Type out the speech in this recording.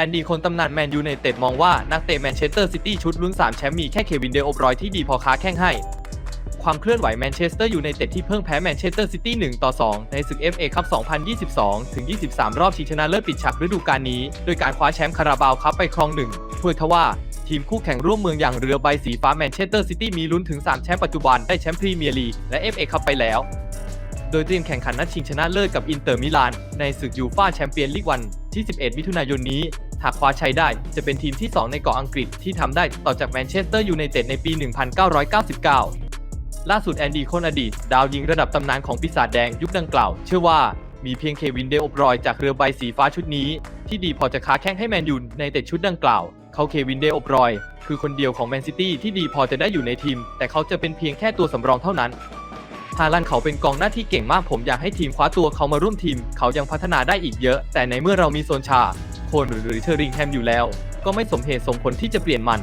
แอนดี้คนตำนานแมนยูในเต็ดมองว่านักเตะแมนเชสเตอร์ซิตี้ชุดลุ้น 3 แชมป์มีแค่เควินเดโอบรอยที่ดีพอค้าแข้งให้ ความเคลื่อนไหวแมนเชสเตอร์อยูไนเต็ดที่เพิ่งแพ้แมนเชสเตอร์ซิตี้1ต่อ 2 ในศึก FA คัพ 2022 ถึง 23 รอบชิงชนะเลิศปิดฉากฤดูกาลนี้ โดยการคว้าแชมป์คาราบาวคัพไปครองหนึ่งถ้วยทว่า ทีมคู่แข่งร่วมเมืองอย่างเรือใบสีฟ้าแมนเชสเตอร์ซิตี้มีลุ้นถึง 3 แชมป์ปัจจุบันได้แชมป์พรีเมียร์ลีกและ FA คัพไปแล้ว โดยเตรียมแข่งขันนัดชิงชนะเลิศกับอินเตอร์มิลานในศึกยูฟ่าแชมเปี้ยนลีกวันที่ 11 มิถุนายนนี้หากคว้าชัยได้จะเป็นทีมที่ 2 ในเกาะอังกฤษที่ทำได้ต่อจากแมนเชสเตอร์ยูไนเต็ดในปี 1999 ล่าสุดแอนดี้โคนอดีต ดาวยิงระดับตำนานของปีศาจแดงยุคดังกล่าว เชื่อว่ามีเพียงเควินเดโอบรอยจากเรือใบสีฟ้าชุดนี้ ที่ดีพอจะค้าแข้งให้แมนยูในเต็ดชุดดังกล่าว เขาเควินเดโอบรอย คือคนเดียวของแมนซิตี้ที่ดีพอจะได้อยู่ในทีม แต่เขาจะเป็นเพียงแค่ตัวสำรองเท่านั้น ฮาลันเขาเป็นกองหน้าที่เก่งมากผมอยากให้ทีมคว้าตัวเขามาร่วมทีม เขายังพัฒนาได้อีกเยอะ แต่ในเมื่อเรามีโซนชา โคนหรือเชอริงแฮมอยู่แล้ว ก็ไม่สมเหตุสมผลที่จะเปลี่ยนมัน